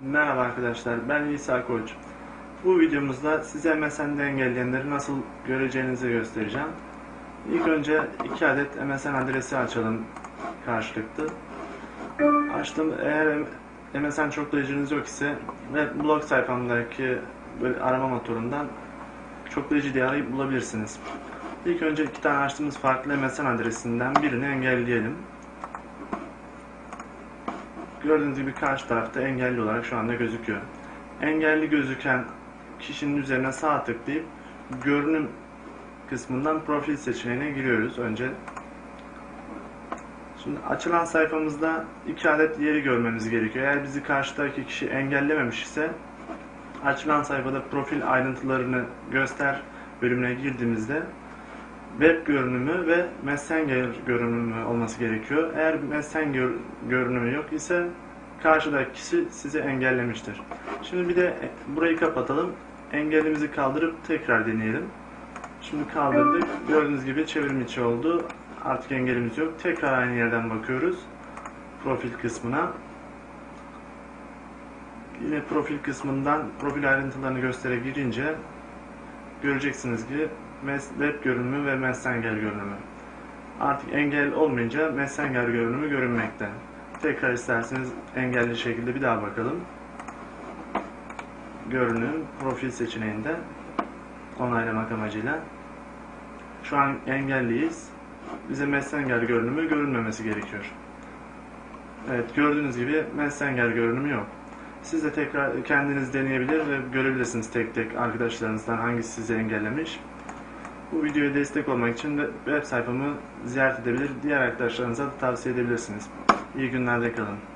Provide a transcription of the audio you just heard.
Merhaba arkadaşlar, ben İsa Koç. Bu videomuzda size MSN'de engelleyenleri nasıl göreceğinizi göstereceğim. İlk önce iki adet MSN adresi açalım karşılıklı. Açtım. Eğer MSN çoklayıcınız yok ise ve blog sayfamdaki böyle arama motorundan çoklayıcı diye arayıp bulabilirsiniz. İlk önce iki tane açtığımız farklı MSN adresinden birini engelleyelim. Gördüğünüz gibi karşı tarafta engelli olarak şu anda gözüküyor. Engelli gözüken kişinin üzerine sağ tıklayıp görünüm kısmından profil seçeneğine giriyoruz önce. Şimdi açılan sayfamızda iki adet yeri görmemiz gerekiyor. Eğer bizi karşıdaki kişi engellememiş ise açılan sayfada profil ayrıntılarını göster bölümüne girdiğimizde web görünümü ve Messenger görünümü olması gerekiyor. Eğer Messenger görünümü yok ise karşıdaki kişi sizi engellemiştir. Şimdi bir de burayı kapatalım. Engellimizi kaldırıp tekrar deneyelim. Şimdi kaldırdık. Gördüğünüz gibi çevrim içi oldu. Artık engelimiz yok. Tekrar aynı yerden bakıyoruz. Profil kısmına. Yine profil kısmından profil ayrıntılarını göstere girince göreceksiniz ki web görünümü ve Messenger görünümü. Artık engel olmayınca Messenger görünümü görünmekte. Tekrar isterseniz engelli şekilde bir daha bakalım. Görünüm profil seçeneğinde onaylamak amacıyla. Şu an engelliyiz. Bize Messenger görünümü görünmemesi gerekiyor. Evet gördüğünüz gibi Messenger görünümü yok. Siz de tekrar kendiniz deneyebilir ve görebilirsiniz tek tek arkadaşlarınızdan hangisi sizi engellemiş. Bu videoya destek olmak için de web sayfamı ziyaret edebilir, diğer arkadaşlarınıza da tavsiye edebilirsiniz. iyi günler de kalın.